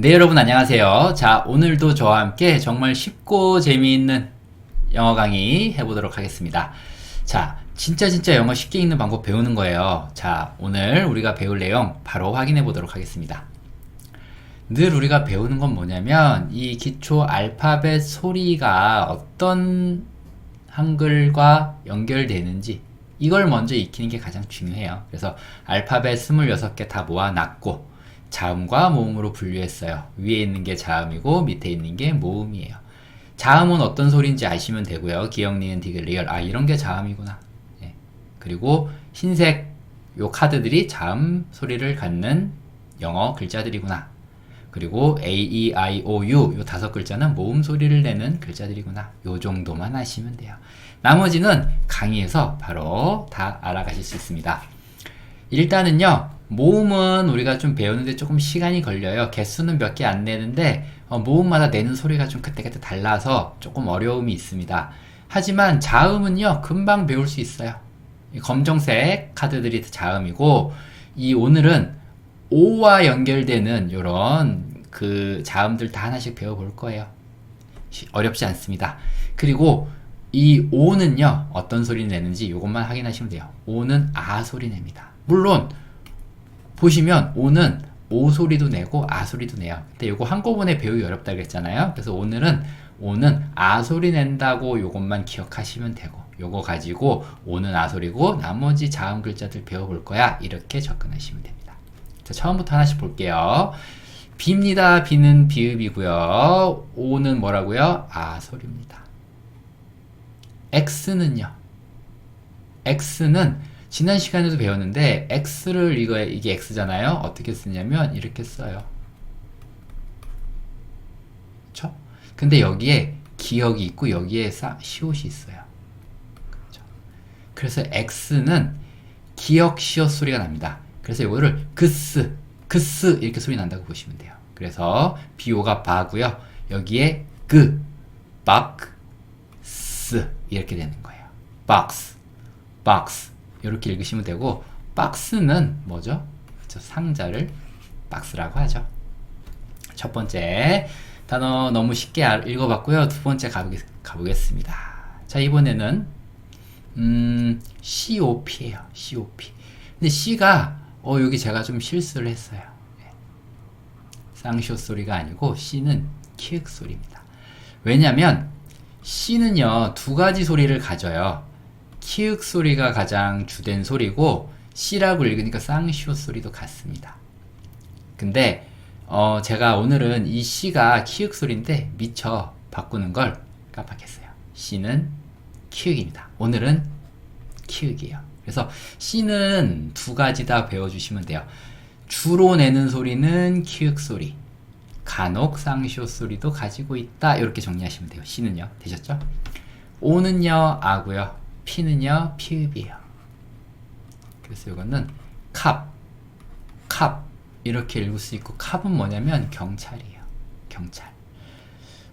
네, 여러분 안녕하세요. 자, 오늘도 저와 함께 정말 쉽고 재미있는 영어 강의 해보도록 하겠습니다. 자, 진짜 진짜 영어 쉽게 읽는 방법 배우는 거예요. 자, 오늘 우리가 배울 내용 바로 확인해 보도록 하겠습니다. 늘 우리가 배우는 건 뭐냐면 이 기초 알파벳 소리가 어떤 한글과 연결되는지 이걸 먼저 익히는 게 가장 중요해요. 그래서 알파벳 26개 다 모아놨고 자음과 모음으로 분류했어요. 위에 있는 게 자음이고 밑에 있는 게 모음이에요. 자음은 어떤 소리인지 아시면 되고요. 기억, 니은, 디귿, 리얼. 아, 이런 게 자음이구나. 예. 그리고 흰색 요 카드들이 자음 소리를 갖는 영어 글자들이구나. 그리고 A, E, I, O, U 요 다섯 글자는 모음 소리를 내는 글자들이구나. 요 정도만 아시면 돼요. 나머지는 강의에서 바로 다 알아가실 수 있습니다. 일단은요, 모음은 우리가 좀 배우는데 조금 시간이 걸려요. 개수는 몇 개 안 내는데, 어, 모음마다 내는 소리가 좀 그때그때 달라서 조금 어려움이 있습니다. 하지만 자음은요, 금방 배울 수 있어요. 이 검정색 카드들이 자음이고, 이 오늘은 오와 연결되는 요런 그 자음들 다 하나씩 배워볼 거예요. 어렵지 않습니다. 그리고 이 오는요, 어떤 소리 내는지 요것만 확인하시면 돼요. 오는 아 소리 냅니다. 물론, 보시면 오는 오 소리도 내고 아 소리도 내요. 근데 요거 한꺼번에 배우기 어렵다 그랬잖아요. 그래서 오늘은 오는 아 소리 낸다고 요것만 기억하시면 되고 요거 가지고 오는 아 소리고 나머지 자음 글자들 배워볼 거야. 이렇게 접근하시면 됩니다. 자, 처음부터 하나씩 볼게요. 비입니다. 비는 비읍이고요. 오는 뭐라고요? 아 소리입니다. X는요. X는 지난 시간에도 배웠는데 x를 이거 이게 x잖아요. 어떻게 쓰냐면 이렇게 써요. 그렇죠? 근데 여기에 기억이 있고 여기에 시옷이 있어요. 그렇죠? 그래서 x는 기억 시옷 소리가 납니다. 그래서 이거를 그스 그스 이렇게 소리 난다고 보시면 돼요. 그래서 비오가 바고요. 여기에 그 박스 이렇게 되는 거예요. 박스 박스 이렇게 읽으시면 되고 박스는 뭐죠? 그렇죠? 상자를 박스라고 하죠. 첫 번째 단어 너무 쉽게 읽어봤고요. 두 번째 가보겠, 가보겠습니다. 자 이번에는 음, COP예요. COP. 근데 C가 어 여기 제가 좀 실수를 했어요. 네. 쌍쇼 소리가 아니고 C는 키읔 소리입니다. 왜냐면 C는요 두 가지 소리를 가져요. 키읔 소리가 가장 주된 소리고 C라고 읽으니까 쌍시오 소리도 같습니다. 근데 어 제가 오늘은 이 C가 키읔 소리인데 미처 바꾸는 걸 깜빡했어요. C는 키읔입니다. 오늘은 키읔이에요. 그래서 C는 두 가지 다 배워주시면 돼요. 주로 내는 소리는 키읔 소리, 간혹 쌍시오 소리도 가지고 있다. 이렇게 정리하시면 돼요. C는요. 되셨죠? O는요, 아고요. P는요, 피읍이에요. 그래서 이거는 캅, 캅 이렇게 읽을 수 있고 캅은 뭐냐면 경찰이에요. 경찰.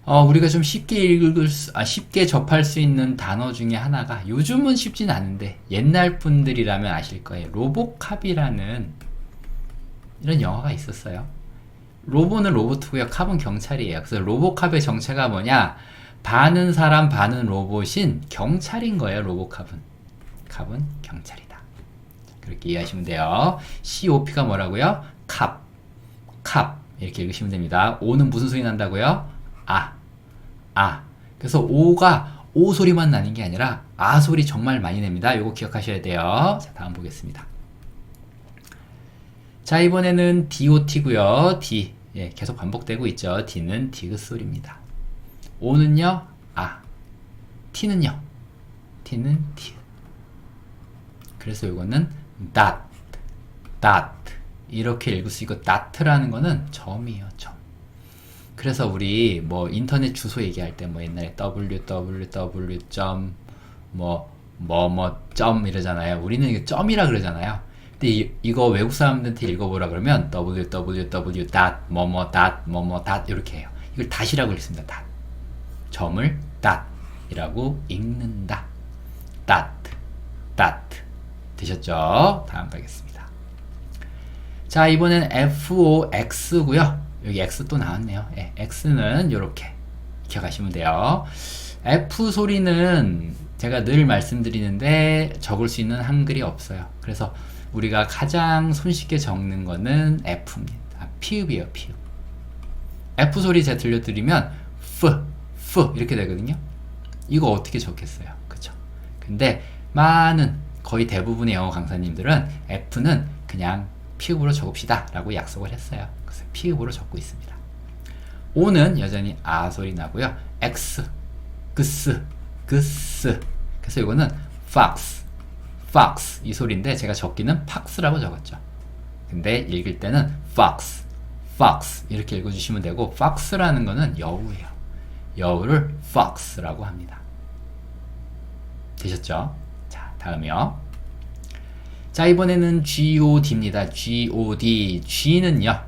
어, 우리가 좀 쉽게 읽을 수, 아, 쉽게 접할 수 있는 단어 중에 하나가 요즘은 쉽진 않은데 옛날 분들이라면 아실 거예요. 로보캅이라는 이런 영화가 있었어요. 로보는 로봇이고요. 캅은 경찰이에요. 그래서 로보캅의 정체가 뭐냐? 반은 사람 반은 로봇인 경찰인 거예요 로봇캅은. 캅은 경찰이다. 그렇게 이해하시면 돼요. COP가 뭐라고요? 캅, 캅. 이렇게 읽으시면 됩니다. O는 무슨 소리 난다고요? 아, 아. 그래서 O가 O 소리만 나는 게 아니라 아 소리 정말 많이 냅니다. 이거 기억하셔야 돼요. 자 다음 보겠습니다. 자 이번에는 DOT고요. D. 예, 계속 반복되고 있죠. D는 디귿 소리입니다 오는요, 아. T는요, T는 T. 그래서 이거는 that, that. 이렇게 읽을 수 있고, that라는 거는 점이에요, 점. 그래서 우리 뭐 인터넷 주소 얘기할 때 뭐 옛날에 www. 뭐, 뭐, 뭐, 점 이러잖아요. 우리는 이거 점이라 그러잖아요. 근데 이, 이거 외국 사람들한테 읽어보라 그러면 www. 뭐뭐 뭐뭐 이렇게 해요. 이걸 다시라고 읽습니다. that. 점을 닷이라고 읽는다. 닷, 닷. 되셨죠? 다음 가겠습니다. 자, 이번엔 FOX고요. 여기 X 또 나왔네요. 예, X는 이렇게 기억하시면 돼요. F 소리는 제가 늘 말씀드리는데 적을 수 있는 한글이 없어요. 그래서 우리가 가장 손쉽게 적는 거는 F입니다. 아, 피읍이에요, 피읍. F 소리 제가 들려드리면 F, 이렇게 되거든요. 이거 어떻게 적겠어요? 그쵸? 근데 많은 거의 대부분의 영어 강사님들은 F는 그냥 피읍으로 적읍시다 라고 약속을 했어요. 그래서 피읍으로 적고 있습니다. O는 여전히 아 소리 나고요. X, 그스, 그스. 그래서 이거는 fox, fox 이 소리인데 제가 적기는 fox라고 적었죠. 근데 읽을 때는 fox, fox 이렇게 읽어주시면 되고 fox라는 거는 여우예요. 여우를 fox라고 합니다. 되셨죠? 자, 다음이요. 자, 이번에는 GOD입니다. GOD. G는요.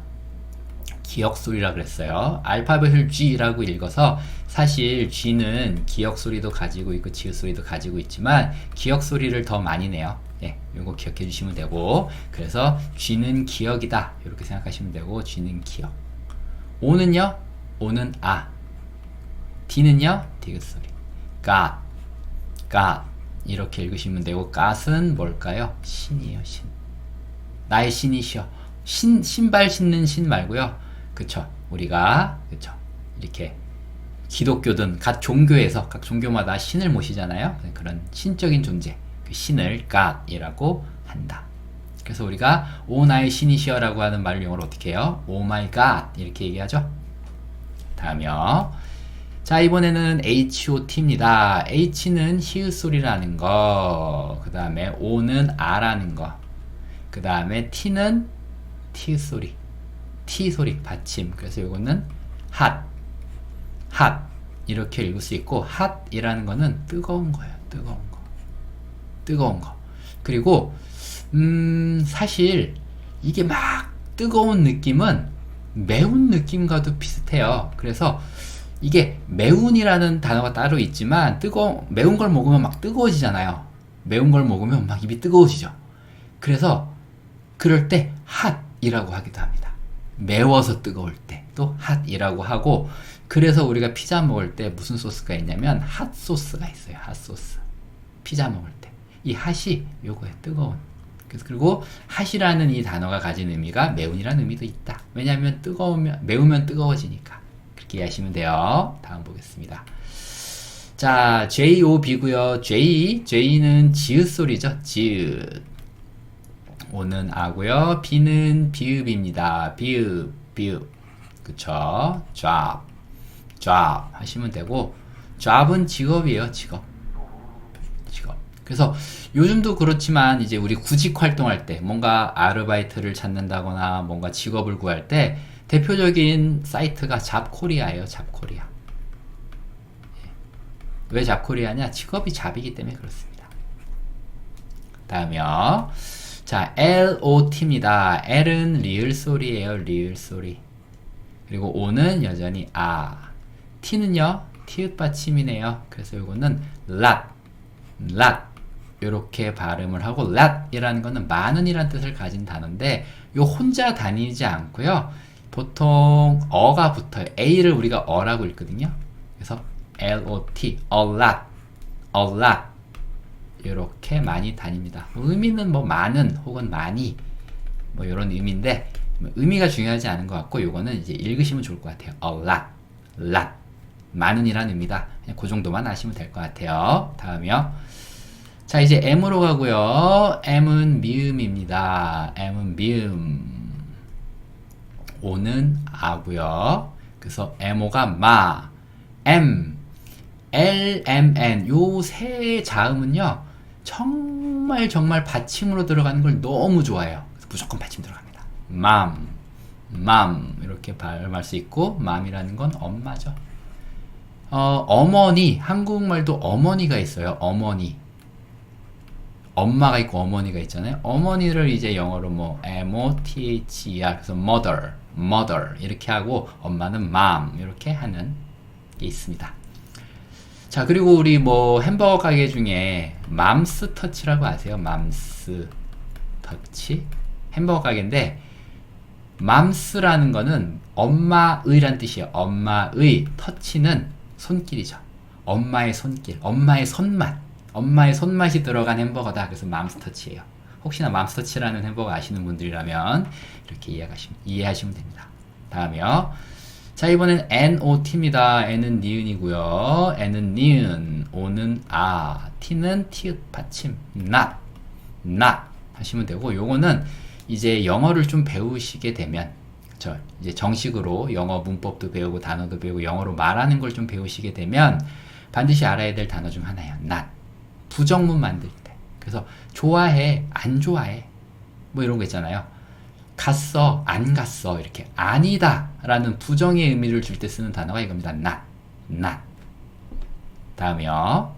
기억 소리라 그랬어요. 알파벳을 G라고 읽어서 사실 G는 기억 소리도 가지고 있고 지읒 소리도 가지고 있지만 기억 소리를 더 많이 내요. 예, 이거 기억해 주시면 되고 그래서 G는 기억이다 이렇게 생각하시면 되고 G는 기억. O는요, O는 아. D는요, 디귿 소리. God, God 이렇게 읽으시면 되고 God은 뭘까요? 신이에요, 신. 나의 신이시여. 신 신발 신는 신 말고요. 그쵸? 우리가 그쵸? 이렇게 기독교든 각 종교에서 각 종교마다 신을 모시잖아요. 그런 신적인 존재, 그 신을 God이라고 한다. 그래서 우리가 오 나의 신이시여라고 하는 말을 영어로 어떻게 해요? 오 마이 갓 이렇게 얘기하죠. 다음이요. 자 이번에는 HOT입니다. H는 히읗 소리라는 거, 그 다음에 O는 R라는 거, 그 다음에 T는 T 소리, T 소리 받침. 그래서 이거는 hot, hot 이렇게 읽을 수 있고 hot이라는 거는 뜨거운 거예요. 뜨거운 거, 뜨거운 거. 그리고 음 사실 이게 막 뜨거운 느낌은 매운 느낌과도 비슷해요. 그래서 이게 매운이라는 단어가 따로 있지만 뜨거 매운 걸 먹으면 막 뜨거워지잖아요. 매운 걸 먹으면 막 입이 뜨거워지죠. 그래서 그럴 때 핫이라고 하기도 합니다. 매워서 뜨거울 때 또 핫이라고 하고 그래서 우리가 피자 먹을 때 무슨 소스가 있냐면 핫 소스가 있어요. 핫 소스. 피자 먹을 때. 이 핫이 요거에 뜨거운. 그리고 핫이라는 이 단어가 가진 의미가 매운이라는 의미도 있다. 왜냐하면 뜨거우면 매우면 뜨거워지니까. 이해하시면 돼요. 다음 보겠습니다. 자, J-O-B고요. J, J는 지읒 소리죠. 지읒. O는 아고요. B는 비읍입니다. 비읍, 비읍. 그쵸? job, job 하시면 되고 job은 직업이에요. 직업. 직업. 그래서 요즘도 그렇지만 이제 우리 구직 활동할 때 뭔가 아르바이트를 찾는다거나 뭔가 직업을 구할 때 대표적인 사이트가 잡코리아예요. 잡코리아. 예. 왜 잡코리아냐? 직업이 잡이기 때문에 그렇습니다. 다음이요. 자, LOT입니다. L은 리을 소리예요. 리을 소리. 그리고 O는 여전히 아. T는요. 티읕 받침이네요. 그래서 이거는 lot, lot 이렇게 발음을 하고 lot이라는 거는 많은이라는 뜻을 가진 단어인데 요 혼자 다니지 않고요. 보통 어가 붙어요. A를 우리가 어라고 읽거든요. 그래서 L-O-T, a lot, a lot 이렇게 많이 다닙니다. 의미는 뭐 많은 혹은 많이 뭐 이런 의미인데 뭐 의미가 중요하지 않은 것 같고 요거는 이제 읽으시면 좋을 것 같아요. a lot, lot 많은이라는 의미다. 그 정도만 아시면 될 것 같아요. 다음이요. 자 이제 M으로 가고요. M은 미음입니다. M은 미음. O는 아고요. 그래서 MO가 마, M, L, M, N 요 세 자음은요 정말 정말 받침으로 들어가는 걸 너무 좋아해요. 무조건 받침 들어갑니다. 맘, 맘 이렇게 발음할 수 있고 맘이라는 건 엄마죠. 어, 어머니 한국말도 어머니가 있어요. 어머니. 엄마가 있고 어머니가 있잖아요. 어머니를 이제 영어로 뭐 M O T H E R 그래서 mother, mother 이렇게 하고 엄마는 mom 이렇게 하는 게 있습니다. 자 그리고 우리 뭐 햄버거 가게 중에 맘스 터치라고 아세요? 맘스 터치 햄버거 가게인데 맘스라는 거는 엄마의란 뜻이에요. 엄마의 터치는 손길이죠. 엄마의 손길, 엄마의 손맛, 엄마의 손맛이 들어간 햄버거다. 그래서 맘스 터치예요. 혹시나 맘스 터치라는 햄버거 아시는 분들이라면 이렇게 이해하시면, 이해하시면 됩니다. 다음이요. 자, 이번엔 NOT입니다. N은 니은이고요. N은 니은, O는 아, T는 티읕 받침, not, not 하시면 되고, 요거는 이제 영어를 좀 배우시게 되면, 그쵸. 이제 정식으로 영어 문법도 배우고 단어도 배우고 영어로 말하는 걸 좀 배우시게 되면 반드시 알아야 될 단어 중 하나예요. not. 부정문 만들 때. 그래서 좋아해, 안 좋아해. 뭐 이런 거 있잖아요. 갔어, 안 갔어. 이렇게 아니다 라는 부정의 의미를 줄 때 쓰는 단어가 이겁니다. not, not. 다음이요.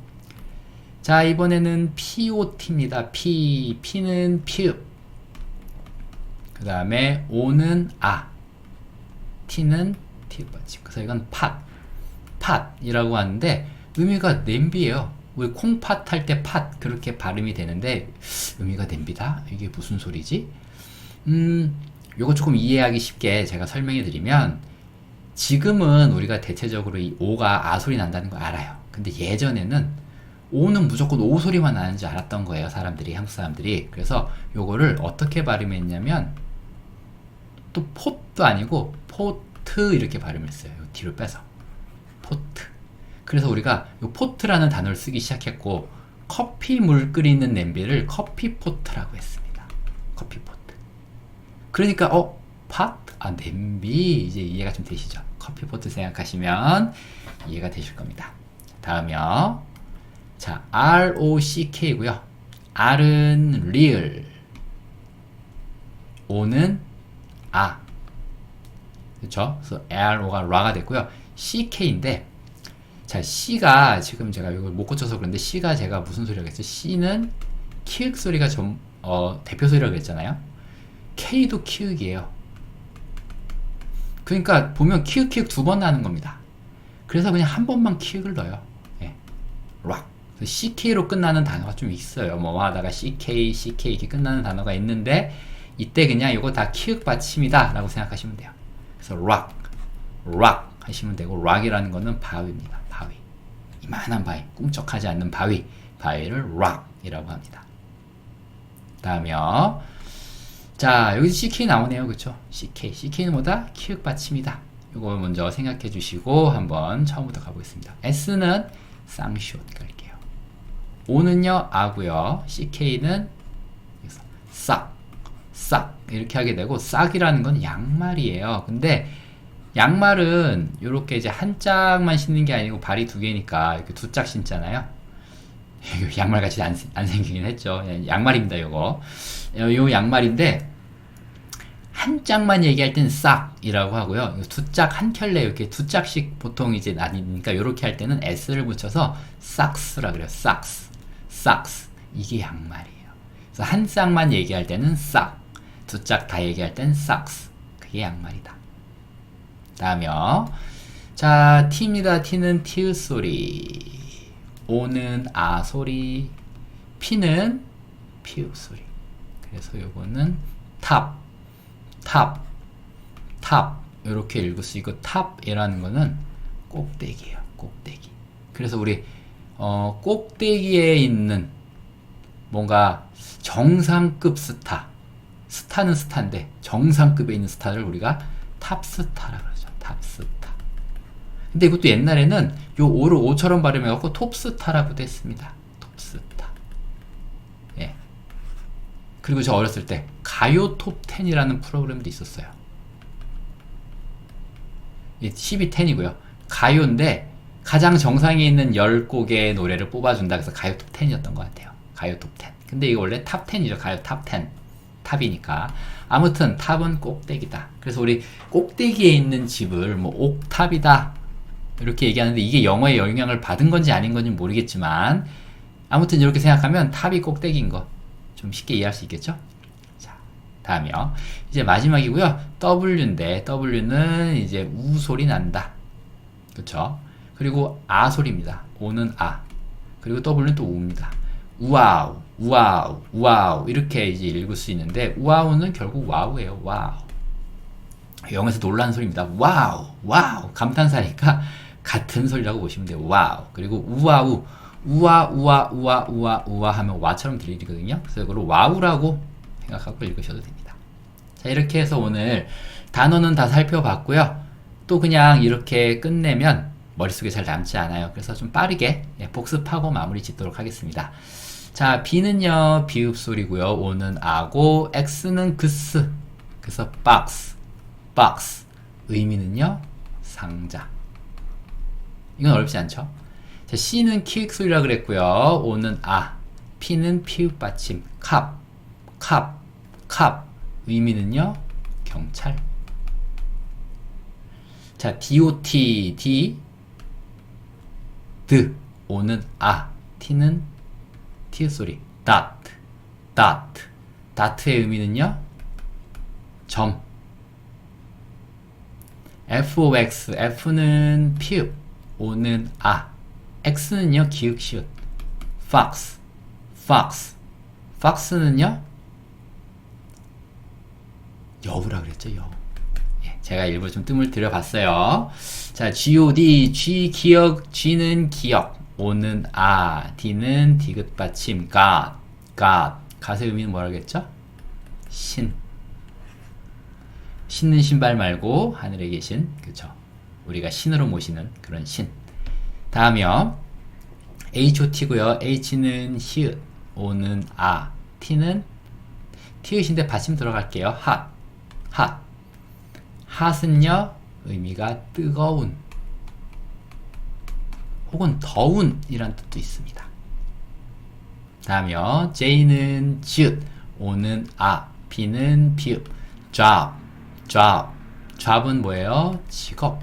자, 이번에는 POT입니다. P, P는 피읍. 그 다음에 O는 아. T는 티읍 받침. 그래서 이건 팥, 팥이라고 하는데 의미가 냄비예요. 우리 콩팥 할 때 팥 그렇게 발음이 되는데 의미가 냄비다? 이게 무슨 소리지? 음, 요거 조금 이해하기 쉽게 제가 설명해 드리면 지금은 우리가 대체적으로 이 오가 아 소리 난다는 거 알아요. 근데 예전에는 오는 무조건 오 소리만 나는 줄 알았던 거예요. 사람들이 한국 사람들이. 그래서 요거를 어떻게 발음했냐면 또 포도 아니고 포트 이렇게 발음했어요. 요 뒤로 빼서 포트. 그래서 우리가 요 포트라는 단어를 쓰기 시작했고 커피 물 끓이는 냄비를 커피 포트라고 했습니다. 커피 포트. 그러니까 어 팟? 아 냄비 이제 이해가 좀 되시죠? 커피 포트 생각하시면 이해가 되실 겁니다. 다음이요. 자 R O C K고요. R은 real, O는 아. 그렇죠? 그래서 R O가 라가 됐고요. C K인데 자 C가 지금 제가 이걸 못 고쳐서 그런데 C가 제가 무슨 소리라고 했죠? C는 키읔 소리가 좀 어, 대표 소리라고 했잖아요. K도 키읔이에요. 그러니까 보면 키읔 키읔 두 번 나는 겁니다. 그래서 그냥 한 번만 키읔을 넣어요. 예. 락. CK로 끝나는 단어가 좀 있어요. 뭐 하다가 CK, CK 이렇게 끝나는 단어가 있는데 이때 그냥 이거 다 키읔 받침이다 라고 생각하시면 돼요. 그래서 rock, rock 하시면 되고 rock이라는 거는 바위입니다. 이만한 바위, 꿈쩍하지 않는 바위. 바위를 rock이라고 합니다. 다음이요. 자, 여기 CK 나오네요. 그쵸? CK. CK는 뭐다? 키읔 받침이다. 이거 먼저 생각해 주시고 한번 처음부터 가보겠습니다. S는 쌍시옷 갈게요. O는요, 아고요. CK는 싹, 싹 이렇게 하게 되고 싹이라는 건 양말이에요. 근데 양말은 이렇게 이제 한 짝만 신는 게 아니고 발이 두 개니까 이렇게 두 짝 신잖아요. 양말 같이 안, 안 생기긴 했죠. 양말입니다, 이거. 요 양말인데 한 짝만 얘기할 땐 싹이라고 하고요. 두 짝 한 켤레 이렇게 두 짝씩 보통 이제 나뉘니까 이렇게 할 때는 s를 붙여서 싹스라 그래요. 싹스, 싹스 이게 양말이에요. 그래서 한 짝만 얘기할 때는 싹, 두 짝 다 얘기할 땐 싹스 그게 양말이다. 다음이요. 자, T입니다. T는 티읕 소리, O는 아 소리, P는 피읍 소리. 그래서 요거는 탑, 탑, 탑 이렇게 읽을 수 있고 탑이라는 거는 꼭대기예요. 꼭대기. 그래서 우리 어, 꼭대기에 있는 뭔가 정상급 스타, 스타는 스타인데 정상급에 있는 스타를 우리가 탑스타라 그러죠. 탑스타. 근데 이것도 옛날에는 요 오를 오처럼 발음해갖고 톱스타라고도 했습니다. 톱스타. 예. 그리고 저 어렸을 때 가요 톱10이라는 프로그램도 있었어요. 이 12, 10이고요. 가요인데 가장 정상에 있는 10곡의 노래를 뽑아준다 그래서 가요 톱 10이었던 것 같아요. 가요 톱 10. 근데 이거 원래 탑 10이죠. 가요 탑 10. 탑이니까. 아무튼 탑은 꼭대기다. 그래서 우리 꼭대기에 있는 집을 뭐 옥탑이다. 이렇게 얘기하는데 이게 영어에 영향을 받은 건지 아닌 건지 모르겠지만 아무튼 이렇게 생각하면 탑이 꼭대기인 거 좀 쉽게 이해할 수 있겠죠? 자, 다음이요. 이제 마지막이고요. W인데 W는 이제 우 소리 난다. 그렇죠? 그리고 아 소리입니다. 오는 아. 그리고 W는 또 우입니다. 우와우, 우와우, 우와우 이렇게 이제 읽을 수 있는데 우와우는 결국 와우예요. 와우. 영어에서 놀라는 소리입니다. 와우, 와우. 감탄사니까 같은 소리라고 보시면 돼요. 와우. 그리고 우와우. 우와, 우와, 우와, 우와, 우와 하면 와처럼 들리거든요. 그래서 이걸 와우라고 생각하고 읽으셔도 됩니다. 자, 이렇게 해서 오늘 단어는 다 살펴봤고요. 또 그냥 이렇게 끝내면 머릿속에 잘 남지 않아요. 그래서 좀 빠르게 예, 복습하고 마무리 짓도록 하겠습니다. 자, B는요, 비읍 소리고요. O는 아고, X는 그스. 그래서 box, box. 의미는요, 상자. 이건 어렵지 않죠? 자, C는 키읔 소리라 그랬고요. O는 아, P는 피읍 받침, 캅, 캅, 캅. 의미는요, 경찰. 자, DOT, D, 드, O는 아, T는 T 소리, dot, dot. dot의 의미는요, 점. FOX, F는 피읍, O는 아, X는요, 기읍, 시읍. fox, fox. fox는요, 여우라 그랬죠, 여우. 예, 제가 일부러 좀 뜸을 들여봤어요. 자, G-O-D, G 기억, G는 기억, O는 아, D는 디귿 받침, God, God. God의 의미는 뭐라겠죠? 신. 신는 신발 말고 하늘에 계신, 그쵸. 우리가 신으로 모시는 그런 신. 다음이요. H-O-T고요. H는 히읗, O는 아, T는 티읕인데 받침 들어갈게요. hot, hot. hot은요, 의미가 뜨거운 혹은 더운 이란 뜻도 있습니다. 다음이요. J는 지읒, O는 아, B는 비읍, job, job. job은 뭐예요? 직업.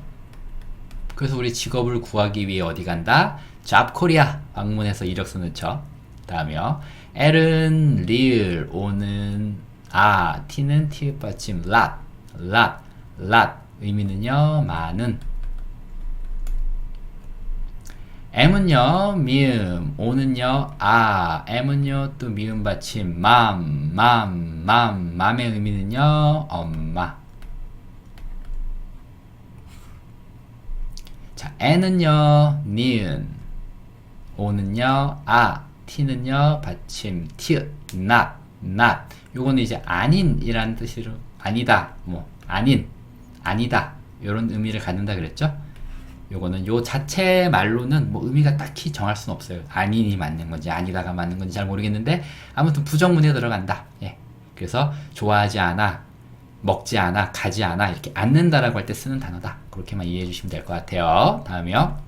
그래서 우리 직업을 구하기 위해 어디 간다? 잡코리아 방문해서 이력서 넣죠. 다음이요. L은 리을, O는 아, T는 티읕 받침 lot, lot, lot. 의미는요, 많은. M은요, 미음, O는요, 아, M은요, 또 미음 받침, 맘, 맘, 맘, 맘의 의미는요, 엄마. 자, N은요, 니은, O는요, 아, T는요, 받침, 티읕, not, not. 요거는 이제 아닌이라는 뜻으로, 아니다, 뭐, 아닌, 아니다. 요런 의미를 갖는다 그랬죠? 요거는 요 자체 말로는 뭐 의미가 딱히 정할 수는 없어요. 아닌이 맞는 건지 아니다가 맞는 건지 잘 모르겠는데 아무튼 부정문에 들어간다. 예. 그래서 좋아하지 않아, 먹지 않아, 가지 않아 이렇게 않는다라고 할 때 쓰는 단어다. 그렇게만 이해해 주시면 될 것 같아요. 다음이요.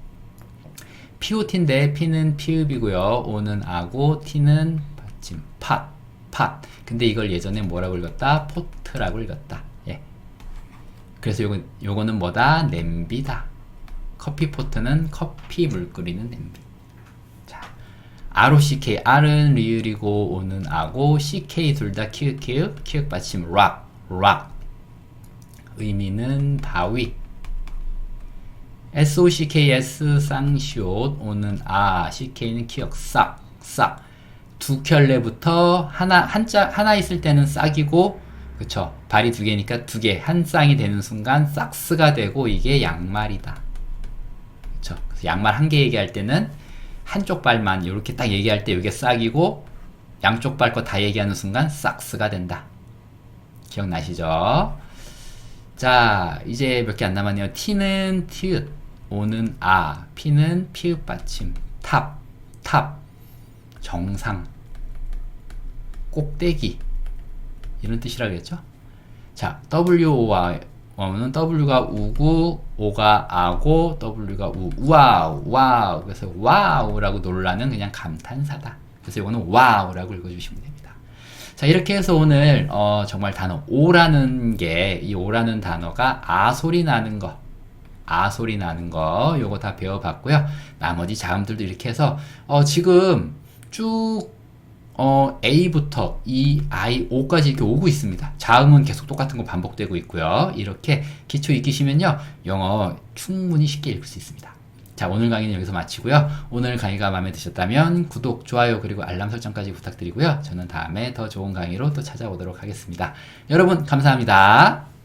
POT인데 P는 피읍이고요. O는 아고 T는 받침 팟, 팟. 근데 이걸 예전에 뭐라고 읽었다? 포트라고 읽었다. 예. 그래서 요거, 요거는 뭐다? 냄비다. 커피 포트는 커피 물 끓이는 냄비. 자, ROCK, R은 리을이고 O는 아고 CK 둘 다 키읔 키읔 키읔 받침 rock, rock. 의미는 바위. SOCKS 쌍시옷 O는 아 CK는 키역 싹, 싹. 두 켤레부터 하나 한자 하나 있을 때는 싹이고 그쵸 발이 두 개니까 두 개 한 쌍이 되는 순간 싹스가 되고 이게 양말이다. 그쵸 그래서 양말 한 개 얘기할 때는 한쪽 발만 이렇게 딱 얘기할 때 이게 싹이고 양쪽 발 거 다 얘기하는 순간 싹스가 된다. 기억나시죠? 자, 이제 몇 개 안 남았네요. T는 티읕, O는 아, P는 피읍 받침, 탑, 탑, 정상, 꼭대기 이런 뜻이라겠죠? 자, WO와 어 는 W가 우고 O가 아고 W가 우 와우 와우 그래서 와우라고 놀라는 그냥 감탄사다. 그래서 이거는 와우라고 읽어주시면 됩니다. 자 이렇게 해서 오늘 어, 정말 단어 오라는 게 이 오라는 단어가 아 소리 나는 거. 아 소리 나는 거 요거 다 배워봤고요. 나머지 자음들도 이렇게 해서 어, 지금 쭉 어, A부터 E, I, O까지 이렇게 오고 있습니다. 자음은 계속 똑같은 거 반복되고 있고요. 이렇게 기초 익히시면요. 영어 충분히 쉽게 읽을 수 있습니다. 자, 오늘 강의는 여기서 마치고요. 오늘 강의가 마음에 드셨다면 구독, 좋아요, 그리고 알람 설정까지 부탁드리고요. 저는 다음에 더 좋은 강의로 또 찾아오도록 하겠습니다. 여러분, 감사합니다.